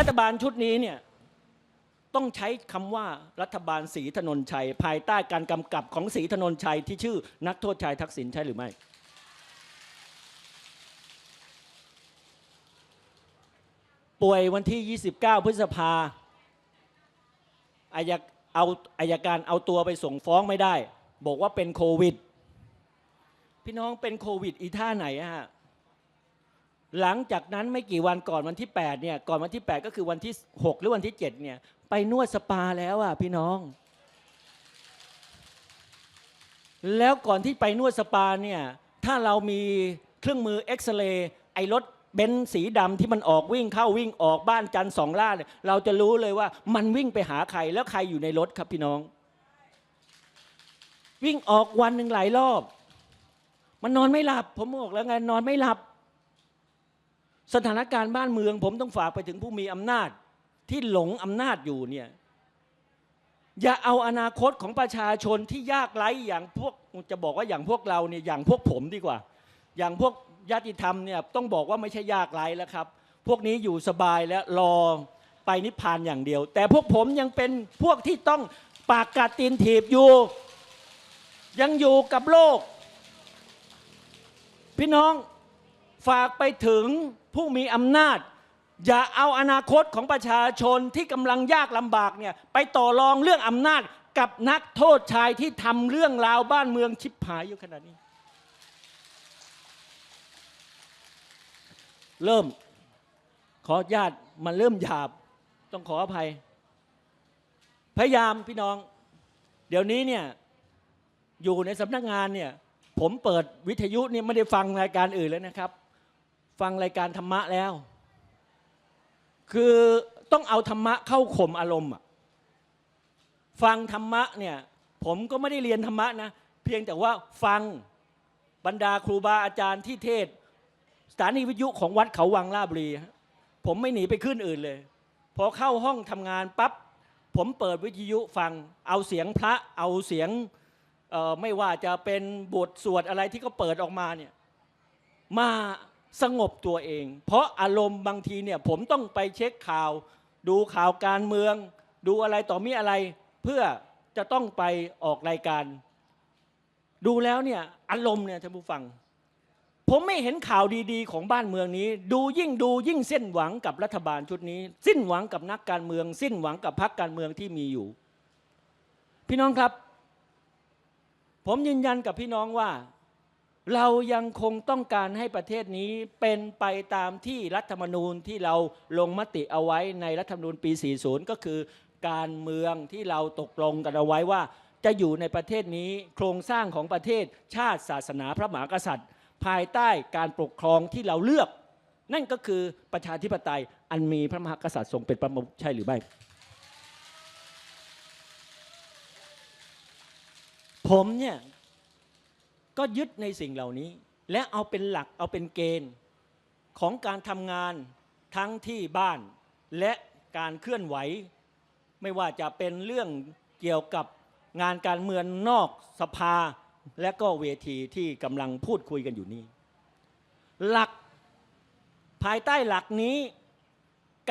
รัฐบาลชุดนี้เนี่ยต้องใช้คำว่ารัฐบาลศรีถนนชัย ภายใต้การกำกับของศรีถนนชัยที่ชื่อนักโทษชายทักษิณใช่หรือไม่ ป่วยวันที่ 29 พฤษภาอายกเอาอายการเอาตัวไปส่งฟ้องไม่ได้ บอกว่าเป็นโควิด พี่น้องเป็นโควิดอีท่าไหนฮะ หลังจากนั้นไม่กี่วันก่อนวันที่8เนี่ยก่อนวันที่ 8 ก็คือวันที่ 6 หรือวันที่7เนี่ยไปนวดสปาแล้วอะพี่น้อง แล้วก่อนที่ไปนวดสปาเนี่ยถ้าเรามีเครื่องมือเอ็กซเรย์ไอ้รถเบนซ์สีดำที่มันออกวิ่งเข้าวิ่งออกบ้านจันทร์สองล่าเนี่ยเราจะรู้เลยว่ามันวิ่งไปหาใครแล้วใครอยู่ในรถครับพี่น้อง วิ่งออกวันหนึ่งหลายรอบ มันนอนไม่หลับ ผมบอกแล้วไงนอนไม่หลับ สถานการณ์บ้านเมือง ผมต้องฝากไปถึงผู้มีอำนาจที่หลงอำนาจอยู่เนี่ยอย่าเอาอนาคตของประชาชนที่ยากไร้อย่างพวกจะบอกว่าอย่างพวกเราเนี่ยอย่างพวกผมดีกว่า อย่างพวกญาติธรรมเนี่ยต้องบอกว่าไม่ใช่ยากไร้แล้วครับ พวกนี้อยู่สบายแล้วรอไปนิพพานอย่างเดียว แต่พวกผมยังเป็นพวกที่ต้องปากกัดตีนถีบอยู่ ยังอยู่กับโลก พี่น้อง ฝากไปถึงผู้มีอำนาจ อย่าเอาอนาคตของประชาชนที่กำลังยากลำบากเนี่ยไปต่อรองเรื่องอำนาจกับนักโทษชายที่ทำเรื่องราวบ้านเมืองชิบหายอยู่ขนาดนี้ เริ่ม ขออนุญาตมันเริ่มหยาบ ต้องขออภัย พยายามพี่น้อง เดี๋ยวนี้เนี่ยอยู่ในสำนักงานเนี่ยผมเปิดวิทยุเนี่ยไม่ได้ฟังรายการอื่นแล้วนะครับ ฟังรายการธรรมะแล้ว คือต้องเอาธรรมะเข้าข่มอารมณ์ฟังธรรมะเนี่ยผมก็ไม่ได้เรียนธรรมะนะ เพียงแต่ว่าฟังบรรดาครูบาอาจารย์ที่เทศ สถานีวิทยุของวัดเขาวังลาบุรีผมไม่หนีไปขึ้นอื่นเลย พอเข้าห้องทำงานปั๊บผมเปิดวิทยุฟังเอาเสียงพระเอาเสียงไม่ว่าจะเป็นบทสวดอะไรที่เขาเปิดออกมาเนี่ยมา สงบตัวเอง เพราะอารมณ์บางทีเนี่ยผมต้องไปเช็คข่าว ดูข่าวการเมือง ดูอะไรต่อมีอะไร เพื่อจะต้องไปออกรายการ ดูแล้วเนี่ยอารมณ์เนี่ยท่านผู้ฟัง ผมไม่เห็นข่าวดีๆ ของบ้านเมืองนี้ ดูยิ่งดูยิ่งสิ้นหวังกับรัฐบาลชุดนี้ สิ้นหวังกับนักการเมือง สิ้นหวังกับพรรคการเมืองที่มีอยู่ พี่น้องครับ ผมยืนยันกับพี่น้องว่า เรายังคงต้องการให้ประเทศนี้เป็นไปตามที่รัฐธรรมนูญที่เราลงมติเอาไว้ในรัฐธรรมนูญปี 40 ก็คือการเมืองที่เราตกลงกันเอาไว้ว่า จะอยู่ในประเทศนี้โครงสร้างของประเทศชาติศาสนาพระมหากษัตริย์ ภายใต้การปกครองที่เราเลือก นั่นก็คือประชาธิปไตยอันมีพระมหากษัตริย์ทรงเป็นประมุขใช่หรือไม่ผมเนี่ย ก็ยึดในสิ่งเหล่านี้ และเอาเป็นหลักเอาเป็นเกณฑ์ของการทำงานทั้งที่บ้าน และการเคลื่อนไหว ไม่ว่าจะเป็นเรื่องเกี่ยวกับงานการเมืองนอกสภา และก็เวทีที่กำลังพูดคุยกันอยู่นี้ หลักภายใต้หลักนี้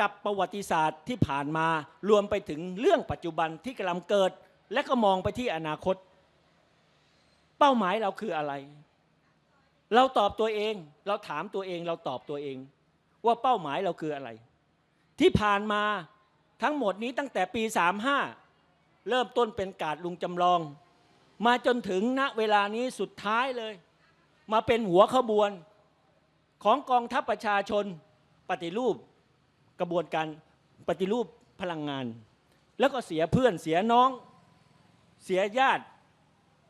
กับประวัติศาสตร์ที่ผ่านมารวมไปถึงเรื่องปัจจุบันที่กำลังเกิด และก็มองไปที่อนาคต เป้าหมายเราคืออะไร เราตอบตัวเอง เราถามตัวเอง เราตอบตัวเอง ว่าเป้าหมายเราคืออะไร ที่ผ่านมาทั้งหมดนี้ตั้งแต่ปี 35 เริ่มต้นเป็นกาดลุงจำลอง มาจนถึงณเวลานี้สุดท้ายเลย มาเป็นหัวขบวน ของกองทัพประชาชนปฏิรูปกระบวนการปฏิรูปพลังงาน แล้วก็เสียเพื่อนเสียน้อง เสียญาติ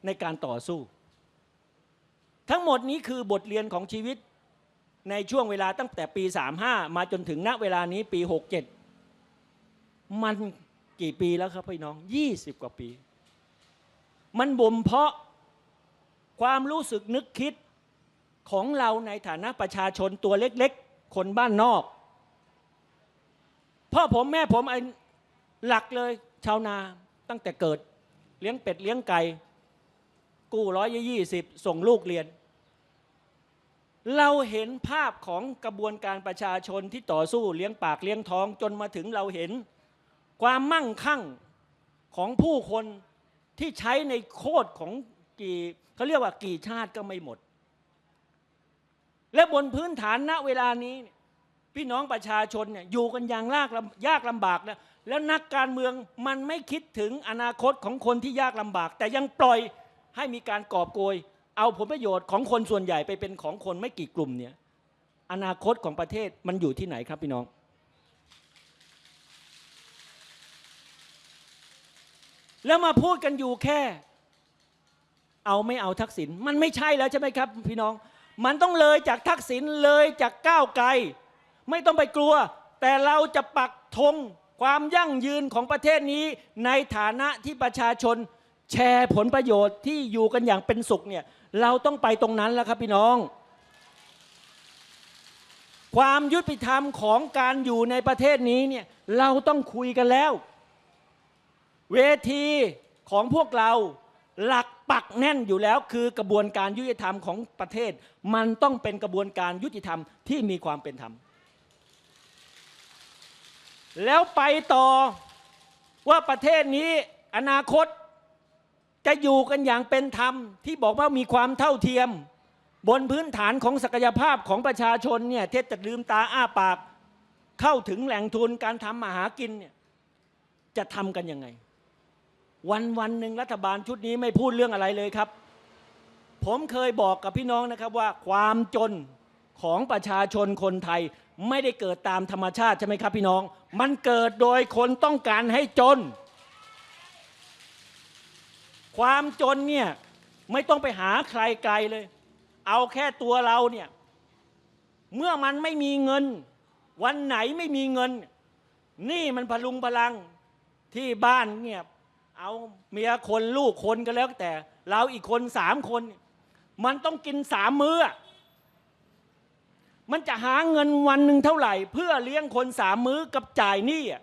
ในการต่อสู้ ทั้งหมดนี้คือบทเรียนของชีวิตในช่วงเวลาตั้งแต่ปี 35 มาจนถึงณเวลานี้ปี 67 มันกี่ปีแล้วครับพี่น้อง 20 กว่าปี มันบ่มเพาะความรู้สึกนึกคิดของเราในฐานะประชาชนตัวเล็กๆ คนบ้านนอกพ่อผมแม่ผมหลักเลยชาวนาตั้งแต่เกิด เลี้ยงเป็ดเลี้ยงไก่ กู้ร้อยยี่สิบส่งลูกเรียน เราเห็นภาพของกระบวนการประชาชนที่ต่อสู้เลี้ยงปากเลี้ยงท้องจนมาถึงเราเห็น ความมั่งคั่งของผู้คนที่ใช้ในโคตรของกี่เขาเรียกว่ากี่ชาติก็ไม่หมด และบนพื้นฐานณเวลานี้ พี่น้องประชาชนเนี่ยอยู่กันอย่างยากลำยากลำบากนะแล้วนักการเมืองมันไม่คิดถึงอนาคตของคนที่ยากลำบาก แต่ยังปล่อย ให้มีการกอบโกย เอาผลประโยชน์ของคนส่วนใหญ่ไปเป็นของคนไม่กี่กลุ่มเนี่ยอนาคตของประเทศมันอยู่ที่ไหนครับพี่น้อง แล้วมาพูดกันอยู่แค่ เอาไม่เอาทักษิณมันไม่ใช่แล้วใช่ไหมครับ พี่น้อง มันต้องเลยจากทักษิณเลยจากก้าวไกล ไม่ต้องไปกลัว แต่เราจะปักธงความยั่งยืนของประเทศนี้ในฐานะที่ประชาชน แชร์ผลประโยชน์ที่อยู่กันอย่างเป็นสุขเนี่ยเราต้องไปตรงนั้นแล้วครับพี่น้อง ความยุติธรรมของการอยู่ในประเทศนี้เนี่ยเราต้องคุยกันแล้ว เวทีของพวกเราหลักปักแน่นอยู่แล้ว คือกระบวนการยุติธรรมของประเทศ มันต้องเป็นกระบวนการยุติธรรมที่มีความเป็นธรรม แล้วไปต่อว่าประเทศนี้อนาคต จะอยู่กันอย่างเป็นธรรมที่บอกว่ามีความเท่าเทียม บนพื้นฐานของศักยภาพของประชาชนเนี่ยเทศจะลืมตาอ้าปาก เข้าถึงแหล่งทุนการทำมาหากินเนี่ยจะทำกันยังไง วันวันหนึ่งรัฐบาลชุดนี้ไม่พูดเรื่องอะไรเลยครับ ผมเคยบอกกับพี่น้องนะครับว่าความจนของประชาชนคนไทยไม่ได้เกิดตามธรรมชาติใช่ไหมครับพี่น้อง มันเกิดโดยคนต้องการให้จน ความจนเนี่ยไม่ต้องไปหาใครไกลเลย เอาแค่ตัวเราเนี่ย เมื่อมันไม่มีเงิน วันไหนไม่มีเงิน นี่มันพลุงพลังที่บ้านเงียบเอาเมียคนลูกคนก็แล้วแต่ เราอีกคนสามคน มันต้องกินสามมื้อ มันจะหาเงินวันหนึ่งเท่าไหร่ เพื่อเลี้ยงคนสามมื้อกับจ่ายหนี้อะ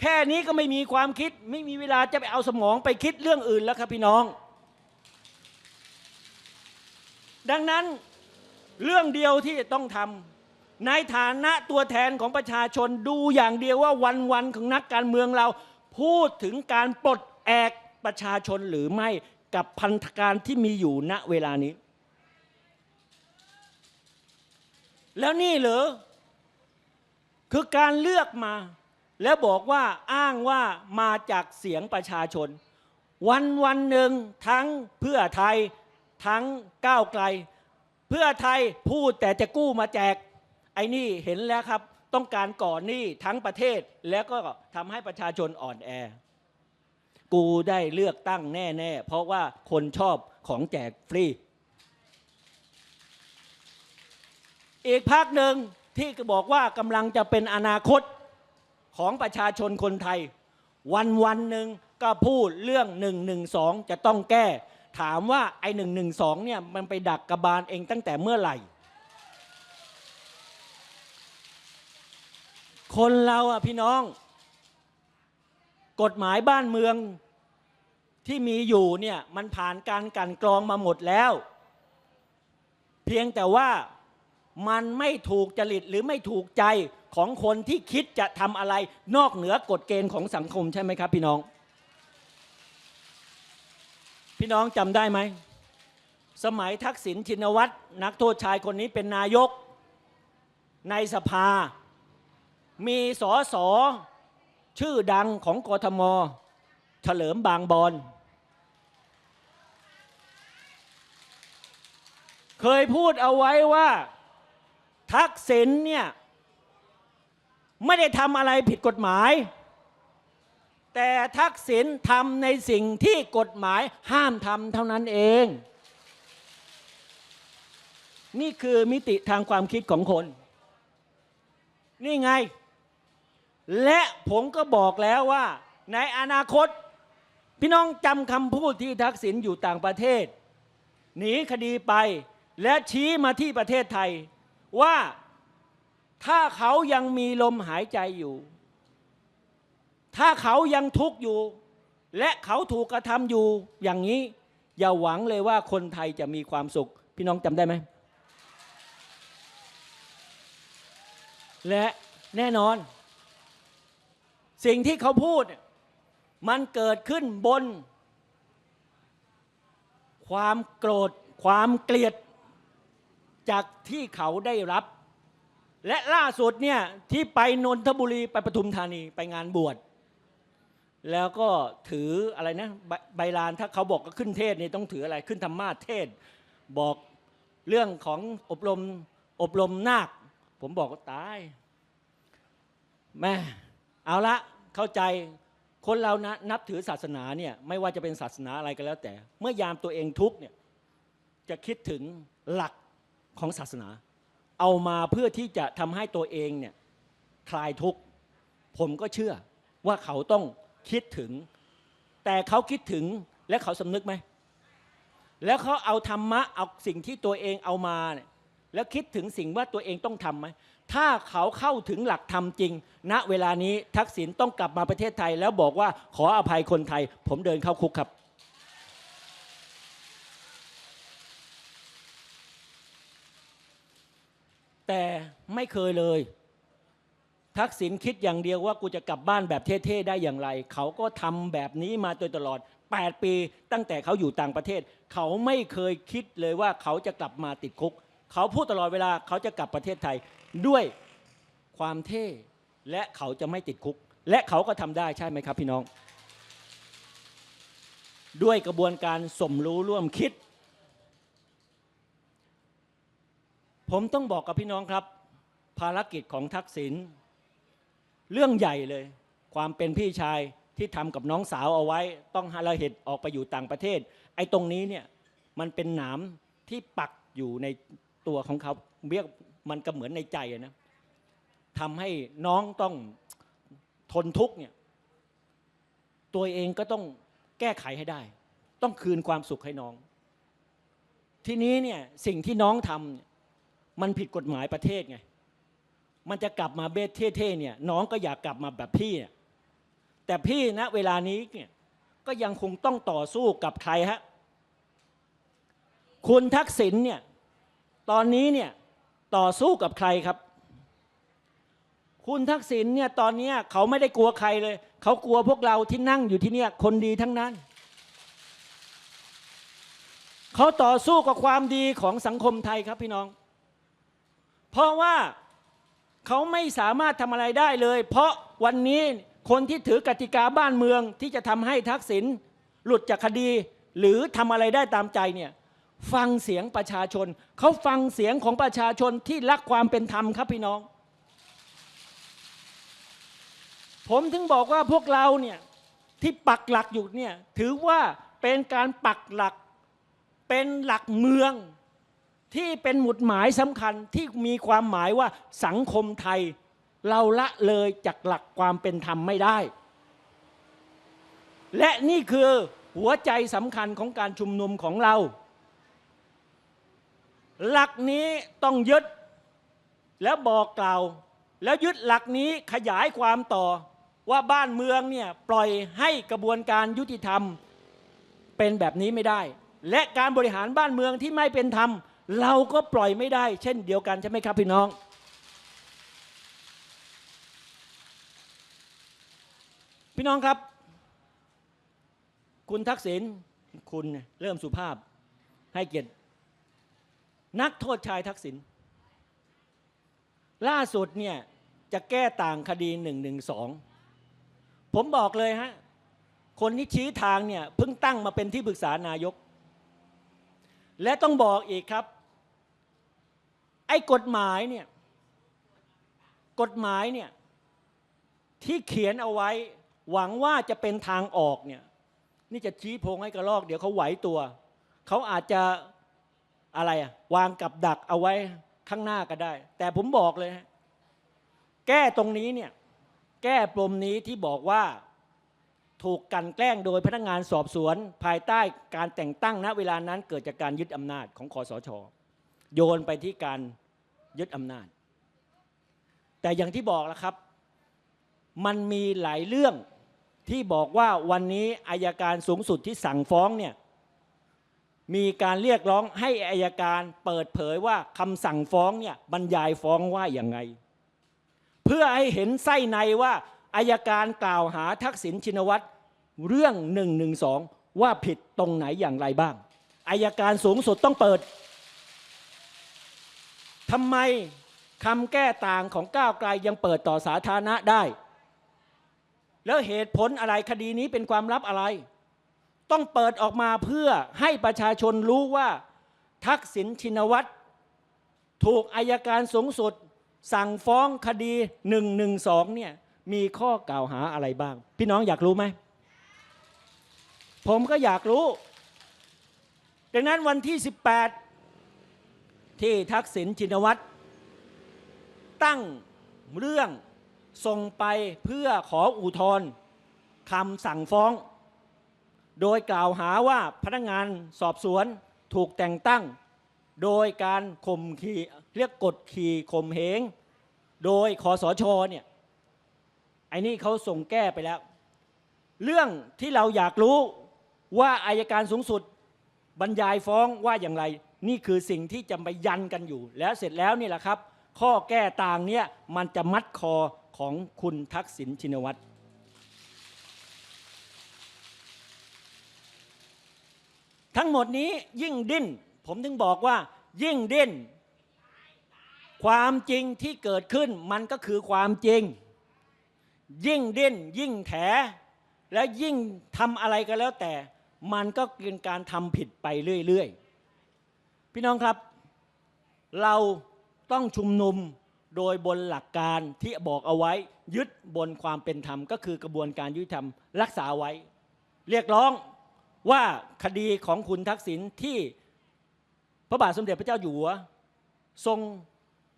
แค่นี้ก็ไม่มีความคิด ไม่มีเวลาจะไปเอาสมองไปคิดเรื่องอื่นแล้วครับพี่น้อง ดังนั้นเรื่องเดียวที่จะต้องทำในฐานะตัวแทนของประชาชนดูอย่างเดียวว่าวันวันๆของนักการเมืองเรา พูดถึงการปลดแอกประชาชนหรือไม่กับพันธการที่มีอยู่ณเวลานี้ แล้วนี่เหรอคือการเลือกมา แล้วบอกว่าอ้างว่ามาจากเสียงประชาชน วันวันหนึ่งทั้งเพื่อไทยทั้งก้าวไกล เพื่อไทยพูดแต่จะกู้มาแจก ไอ้นี่เห็นแล้วครับ ต้องการก่อนหนี้ทั้งประเทศแล้วก็ทำให้ประชาชนอ่อนแอ กูได้เลือกตั้งแน่ๆ เพราะว่าคนชอบของแจกฟรี อีกภาคหนึ่งที่บอกว่ากำลังจะเป็นอนาคต ของประชาชนคนไทย วันวันหนึ่งก็พูดเรื่องหนึ่งหนึ่งสองจะต้องแก้ ถามว่าไอ้หนึ่งหนึ่งสองเนี่ยมันไปดักกระบาลเองตั้งแต่เมื่อไหร่ คนเราอะพี่น้อง กฎหมายบ้านเมืองที่มีอยู่เนี่ยมันผ่านการกันกรองมาหมดแล้ว เพียงแต่ว่ามันไม่ถูกจริตหรือไม่ถูกใจ ของคนที่คิดจะทำอะไรนอกเหนือกฎเกณฑ์ของสังคมใช่ไหมครับ พี่น้อง พี่น้องจำได้ไหม สมัยทักษิณชินวัตรนักโทษชายคนนี้เป็นนายก ในสภา มีสอสอชื่อดังของกทม เฉลิมบางบอนเคยพูดเอาไว้ว่า ทักษิณเนี่ย ไม่ได้ทำอะไรผิดกฎหมาย แต่ทักษิณทำในสิ่งที่กฎหมายห้ามทำเท่านั้นเอง นี่คือมิติทางความคิดของคน นี่ไง และผมก็บอกแล้วว่า ในอนาคต พี่น้องจำคำพูดที่ทักษิณอยู่ต่างประเทศ หนีคดีไปและชี้มาที่ประเทศไทยว่า ถ้าเขายังมีลมหายใจอยู่ ถ้าเขายังทุกข์อยู่ และเขาถูกกระทำอยู่อย่างนี้ อย่าหวังเลยว่าคนไทยจะมีความสุข พี่น้องจำได้ไหม และแน่นอน สิ่งที่เขาพูด มันเกิดขึ้นบน ความโกรธความเกลียด จากที่เขาได้รับ และล่าสุดเนี่ยที่ไปนนทบุรีไปปทุมธานีไปงานบวชแล้วก็ถืออะไรนะใบใบลานถ้าเขาบอกก็ขึ้นเทศนี่ต้องถืออะไรขึ้นธรรมาเทศ บอกเรื่องของอบรมอบรมนาค ผมบอกว่าตายแม่เอาละเข้าใจคนเรานะนับถือศาสนาเนี่ยไม่ว่าจะเป็นศาสนาอะไรก็แล้วแต่ เมื่อยามตัวเองทุกเนี่ยจะคิดถึงหลักของศาสนา เอามาเพื่อที่จะทำให้ตัวเองเนี่ยคลายทุกข์ผมก็เชื่อว่าเขาต้องคิดถึง แต่เขาคิดถึงและเขาสำนึกไหม แล้วเขาเอาธรรมะเอาสิ่งที่ตัวเองเอามาเนี่ยแล้วคิดถึงสิ่งว่าตัวเองต้องทำไหม ถ้าเขาเข้าถึงหลักธรรมจริง ณเวลานี้ทักษิณต้องกลับมาประเทศไทย แล้วบอกว่าขออภัยคนไทย ผมเดินเข้าคุกครับ แต่ไม่เคยเลย ทักษิณคิดอย่างเดียวว่ากูจะกลับบ้านแบบเท่ๆได้อย่างไร เขาก็ทำแบบนี้มาโดยตลอด 8 ปีตั้งแต่เขาอยู่ต่างประเทศ เขาไม่เคยคิดเลยว่าเขาจะกลับมาติดคุก เขาพูดตลอดเวลาเขาจะกลับประเทศไทยด้วยความเท่และเขาจะไม่ติดคุก และเขาก็ทำได้ใช่ไหมครับพี่น้อง ด้วยกระบวนการสมรู้ร่วมคิด ผมต้องบอกกับพี่น้องครับ ภารกิจของทักษิณเรื่องใหญ่เลย ความเป็นพี่ชายที่ทำกับน้องสาวเอาไว้ ต้องหาละเหตุออกไปอยู่ต่างประเทศ ไอ้ตรงนี้เนี่ยมันเป็นหนามที่ปักอยู่ในตัวของเขาเรียกมันก็เหมือนในใจนะทำให้น้องต้องทนทุกเนี่ยตัวเองก็ต้องแก้ไขให้ได้ ต้องคืนความสุขให้น้อง ทีนี้เนี่ยสิ่งที่น้องทำเนี่ย มันผิดกฎหมายประเทศไง มันจะกลับมาเบสเท่ๆเนี่ย น้องก็อยากกลับมาแบบพี่เนี่ยแต่พี่นะเวลานี้เนี่ยก็ยังคงต้องต่อสู้กับใครฮะคุณทักษิณเนี่ยตอนนี้เนี่ยต่อสู้กับใครครับ คุณทักษิณเนี่ยตอนนี้เขาไม่ได้กลัวใครเลย เขากลัวพวกเราที่นั่งอยู่ที่เนี่ยคนดีทั้งนั้น เขาต่อสู้กับความดีของสังคมไทยครับพี่น้อง เพราะว่าเขาไม่สามารถทำอะไรได้เลย เพราะวันนี้คนที่ถือกติกาบ้านเมืองที่จะทำให้ทักษิณหลุดจากคดี หรือทำอะไรได้ตามใจเนี่ยฟังเสียงประชาชน เขาฟังเสียงของประชาชนที่รักความเป็นธรรมครับพี่น้อง ผมถึงบอกว่าพวกเราเนี่ยที่ปักหลักอยู่เนี่ยถือว่าเป็นการปักหลักเป็นหลักเมือง ที่เป็นหมุดหมายสำคัญที่มีความหมายว่าสังคมไทย เราละเลยจากหลักความเป็นธรรมไม่ได้ และนี่คือหัวใจสำคัญของการชุมนุมของเรา หลักนี้ต้องยึดแล้วบอกกล่าว แล้วยึดหลักนี้ขยายความต่อว่าบ้านเมืองเนี่ยปล่อยให้กระบวนการยุติธรรมเป็นแบบนี้ไม่ได้ และการบริหารบ้านเมืองที่ไม่เป็นธรรม เราก็ปล่อยไม่ได้ เช่นเดียวกันใช่ไหมครับพี่น้อง พี่น้องครับ คุณทักษิณคุณเริ่มสุภาพให้เกียรตินักโทษชายทักษิณล่าสุดเนี่ยจะแก้ต่างคดีหนึ่งหนึ่งสองผมบอกเลยฮะ คนที่ชี้ทางเนี่ยเพิ่งตั้งมาเป็นที่ปรึกษานายก และต้องบอกอีกครับ ไอ้กฎหมายเนี่ยกฎหมายเนี่ยที่เขียนเอาไว้ หวังว่าจะเป็นทางออกเนี่ยนี่จะชี้พงให้กระลอก เดี๋ยวเขาไหวตัว เขาอาจจะอะไรอะวางกับดักเอาไว้ข้างหน้าก็ได้ แต่ผมบอกเลย แก้ตรงนี้เนี่ยแก้ปมนี้ที่บอกว่าถูกกันแกล้งโดยพนักงานสอบสวน ภายใต้การแต่งตั้งณเวลานั้นเกิดจากการยึดอำนาจของคอสช โยนไปที่การยึดอำนาจ แต่อย่างที่บอกแล้วครับ มันมีหลายเรื่องที่บอกว่าวันนี้อายการสูงสุดที่สั่งฟ้องเนี่ยมีการเรียกร้องให้อายการเปิดเผยว่าคำสั่งฟ้องเนี่ยบรรยายฟ้องว่าอย่างไง เพื่อให้เห็นไส้ในว่าอายการกล่าวหาทักษิณชินวัตรเรื่อง1นึว่าผิดตรงไหนอย่างไรบ้างอายการสูงสุดต้องเปิด ทำไมคำแก้ต่างของก้าวไกลยังเปิดต่อสาธารณะได้ แล้วเหตุผลอะไรคดีนี้เป็นความลับอะไร ต้องเปิดออกมาเพื่อให้ประชาชนรู้ว่า ทักษิณชินวัตรถูกอายการสูงสุด สั่งฟ้องคดี1นึเนี่ยมีข้อกล่าวหาอะไรบ้าง พี่น้องอยากรู้ไหม ผมก็อยากรู้ ดังนั้นวันที่ 18 ที่ทักษิณชินวัตรตั้งเรื่องส่งไปเพื่อขออุทธรณ์คำสั่งฟ้อง โดยกล่าวหาว่าพนักงานสอบสวนถูกแต่งตั้ง โดยการข่มขีเรียกกดขี่ข่มเหง โดยคอสชเนี่ยไอ้นี่เขาส่งแก้ไปแล้ว เรื่องที่เราอยากรู้ว่าอายการสูงสุดบรรยายฟ้องว่าอย่างไร นี่คือสิ่งที่จะไปยันกันอยู่ แล้วเสร็จแล้วนี่แหละครับ ข้อแก้ต่างเนี่ยมันจะมัดคอของคุณทักษิณชินวัตรทั้งหมดนี้ยิ่งดิ้น ผมถึงบอกว่า ยิ่งดิ้น ความจริงที่เกิดขึ้นมันก็คือความจริง ยิ่งดิ้น ยิ่งแถ และยิ่งทำอะไรก็แล้วแต่ มันก็เป็นการทำผิดไปเรื่อย ๆ พี่น้องครับ เราต้องชุมนุมโดยบนหลักการที่บอกเอาไว้ยึดบนความเป็นธรรม ก็คือกระบวนการยุติธรรมรักษาไว้ เรียกร้องว่าคดีของคุณทักษิณที่พระบาทสมเด็จพระเจ้าอยู่หัว ทรง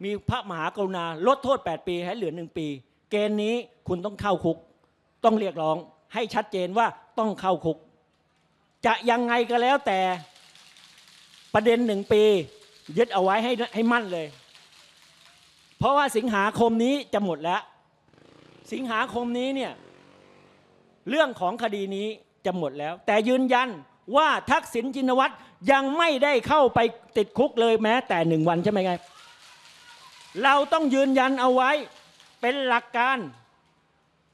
มีพระมหากรุณาลดโทษ 8 ปีให้เหลือหนึ่งปี เกณฑ์นี้คุณต้องเข้าคุก ต้องเรียกร้องให้ชัดเจนว่าต้องเข้าคุก จะยังไงก็แล้วแต่ ประเด็นหนึ่งปี ยึดเอาไว้ให้ให้มั่นเลย เพราะว่าสิงหาคมนี้จะหมดแล้ว สิงหาคมนี้เนี่ยเรื่องของคดีนี้จะหมดแล้ว แต่ยืนยันว่าทักษิณชินวัตรยังไม่ได้เข้าไปติดคุกเลยแม้ แต่หนึ่งวันใช่ไหมไงเราต้องยืนยันเอาไว้เป็นหลักการ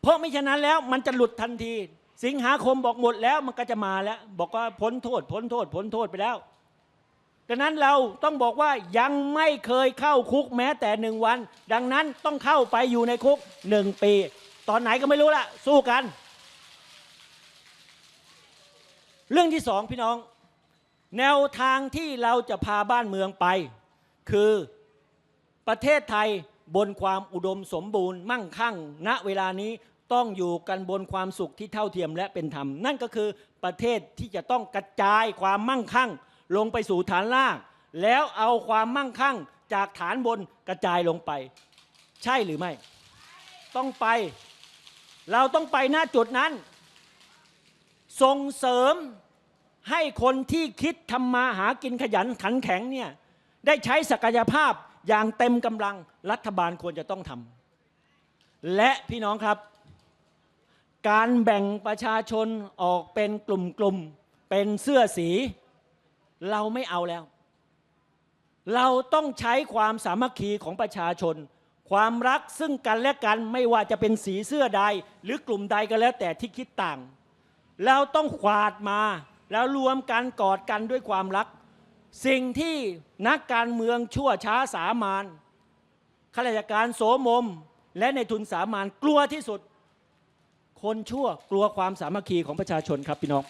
เพราะไม่ฉะนั้นแล้วมันจะหลุดทันที สิงหาคมบอกหมดแล้วมันก็จะมาแล้ว บอกว่าพ้นโทษพ้นโทษพ้นโทษไปแล้ว ดังนั้นเราต้องบอกว่ายังไม่เคยเข้าคุกแม้แต่หนึ่งวัน ดังนั้นต้องเข้าไปอยู่ในคุกหนึ่งปี ตอนไหนก็ไม่รู้ละสู้กัน เรื่องที่สองพี่น้อง แนวทางที่เราจะพาบ้านเมืองไป คือประเทศไทยบนความอุดมสมบูรณ์มั่งคั่ง ณเวลานี้ต้องอยู่กันบนความสุขที่เท่าเทียมและเป็นธรรม นั่นก็คือประเทศที่จะต้องกระจายความมั่งคั่ง ลงไปสู่ฐานล่าง แล้วเอาความมั่งคั่งจากฐานบนกระจายลงไป ใช่หรือไม่ ต้องไป เราต้องไปหน้าจุดนั้น ส่งเสริมให้คนที่คิดทำมาหากินขยันขันแข็งเนี่ยได้ใช้ศักยภาพอย่างเต็มกำลังรัฐบาลควรจะต้องทำและพี่น้องครับ การแบ่งประชาชนออกเป็นกลุ่มๆเป็นเสื้อสี เราไม่เอาแล้ว เราต้องใช้ความสามัคคีของประชาชน ความรักซึ่งกันและกันไม่ว่าจะเป็นสีเสื้อใด หรือกลุ่มใดก็แล้วแต่ที่คิดต่าง เราต้องขวาดมา แล้วรวมกันกอดกันด้วยความรัก สิ่งที่นักการเมืองชั่วช้าสามานข้าราชการโสมม และในทุนสามานกลัวที่สุด คนชั่วกลัวความสามัคคีของประชาชนครับพี่น้อง